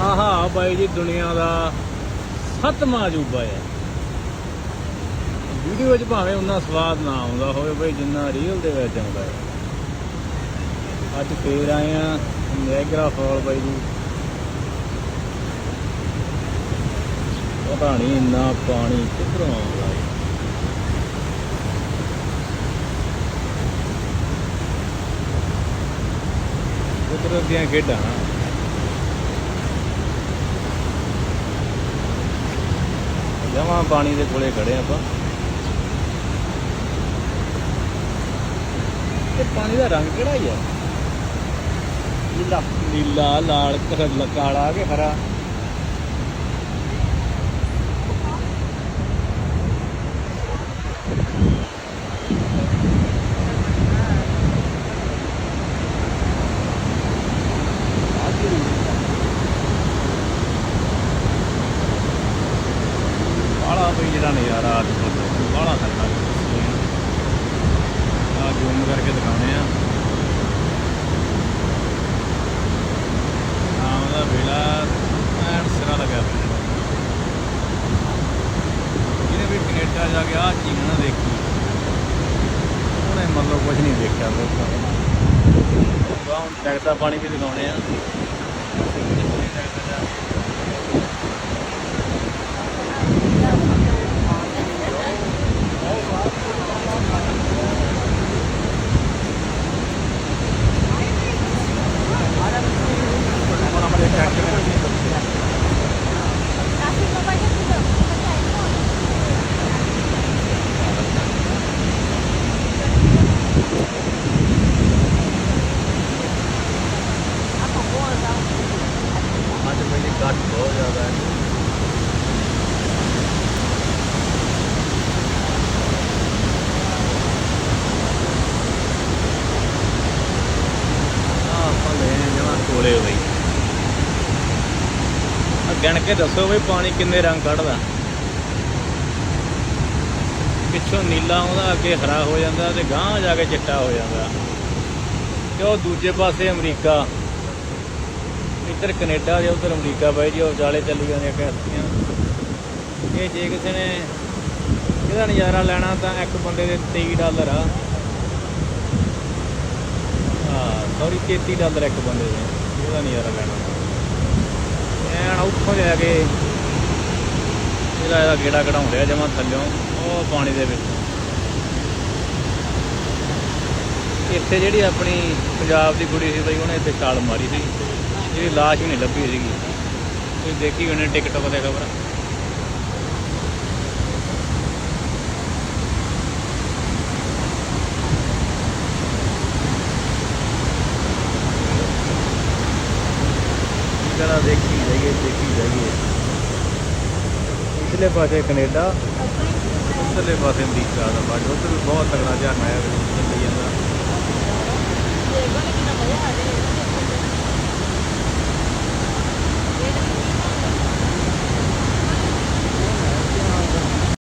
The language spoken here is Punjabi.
ਆਹਾ ਬਾਈ ਜੀ, ਦੁਨੀਆ ਦਾ ਸੱਤਵਾਂ ਅਜੂਬਾ ਹੈ। ਵੀਡੀਓ 'ਚ ਭਾਵੇਂ ਉਹਨਾਂ ਸਵਾਦ ਨਾ ਆਉਂਦਾ ਹੋਵੇ, ਬਈ ਜਿੰਨਾ ਰੀਅਲ ਦੇ ਵਿੱਚ ਆਉਂਦਾ ਹੈ। ਅੱਜ ਫੇਰ ਆਏ ਆ ਨੈਗਰਾ ਫਾਲ ਬਾਈ ਜੀ। ਪਤਾ ਨਹੀਂ ਇੰਨਾ ਪਾਣੀ ਕਿੱਧਰੋਂ ਆਉਂਦਾ ਹੈ। ਕੁਦਰਤ ਦੀਆਂ ਖੇਡਾਂ ਜਮਾ ਪਾਣੀ ਦੇ ਕੋਲੇ ਖੜੇ ਆਪਾਂ। ਤੇ ਪਾਣੀ ਦਾ ਰੰਗ ਕਿਹੜਾ ਹੀ ਆ? ਨੀਲਾ। ਨੀਲਾ, ਲਾਲ ਕ- ਕਾਲਾ ਕਿ ਹਰਾ ਬਾਲਾ ਬਈ ਜਿਹੜਾ ਨਜ਼ਾਰਾ ਅੱਜ ਬਾਲਾ ਠੰਡਾ ਆ ਜ਼ੂਮ ਕਰਕੇ ਦਿਖਾਉਣੇ ਆ ਆਮ ਦਾ ਵੇਲਾ ਐਨ ਸਿਰਾ ਲੱਗਿਆ ਪਿਆ ਜਿਹਨੇ ਕੈਨੇਡਾ ਜਾ ਕੇ ਆ ਚੀਜ਼ ਨਾ ਦੇਖੀ। ਉਹਨੇ ਮਤਲਬ ਕੁਝ ਨਹੀਂ ਦੇਖਿਆ ਬਾਹਰ ਟੈਕਦਾ ਪਾਣੀ ਵੀ ਦਿਖਾਉਣੇ ਆ। ਟੈਕਦਾ ਜਾ ਅੱਜ ਬਹੁਤ ਜ਼ਿਆਦਾ ਹੈ। ਆਪਾਂ ਲੈ ਜਮਾ ਕੋਲੇ ਬਈ। ਆ ਗਿਣ ਕੇ ਦੱਸੋ ਬਈ ਪਾਣੀ ਕਿੰਨੇ ਰੰਗ ਕੱਢਦਾ। ਪਿੱਛੋਂ ਨੀਲਾ ਆਉਂਦਾ, ਅੱਗੇ ਹਰਾ ਹੋ ਜਾਂਦਾ ਤੇ ਗਾਂਹ ਜਾ ਕੇ ਚਿੱਟਾ ਹੋ ਜਾਂਦਾ। ਤੇ ਉਹ ਦੂਜੇ ਪਾਸੇ ਅਮਰੀਕਾ। ਇੱਧਰ ਕੈਨੇਡਾ ਤੇ ਉੱਧਰ ਅਮਰੀਕਾ ਬਾਈ ਜੀ, ਉਹ ਵਿਚਾਲੇ ਚੱਲੀ ਜਾਂਦੀਆਂ ਕਿਸ਼ਤੀਆਂ ਇਹ ਜੇ ਕਿਸੇ ਨੇ ਇਹਦਾ ਨਜ਼ਾਰਾ ਲੈਣਾ ਤਾਂ ਇੱਕ ਬੰਦੇ ਦੇ 23 ਡਾਲਰ ਆ। ਹਾਂ ਸੌਰੀ 33 ਡਾਲਰ ਇੱਕ ਬੰਦੇ ਦੇ, ਇਹਦਾ ਨਜ਼ਾਰਾ ਲੈਣਾ। ਐਨ ਉੱਥੋਂ ਜਾ ਕੇ ਇਹਦਾ ਇਹਦਾ ਗੇੜਾ ਕਢਾਉਣ ਰਿਹਾ ਜਮਾ ਥੱਲਿਓਂ, ਉਹ ਪਾਣੀ ਦੇ ਵਿੱਚ। ਇੱਥੇ ਜਿਹੜੀ ਆਪਣੀ ਪੰਜਾਬ ਦੀ ਕੁੜੀ ਸੀ ਬਈ, ਉਹਨੇ ਇੱਥੇ ਛਾਲ ਮਾਰੀ ਸੀ। ये लाश भी नहीं ली हुई तो देखी उन्हें टिकट पर खबर देखी जाइए देखी जाइए इसलिए पास कनेडा उसले पास अमरीका का बाज उधर भी बहुत तगड़ा ध्यान आया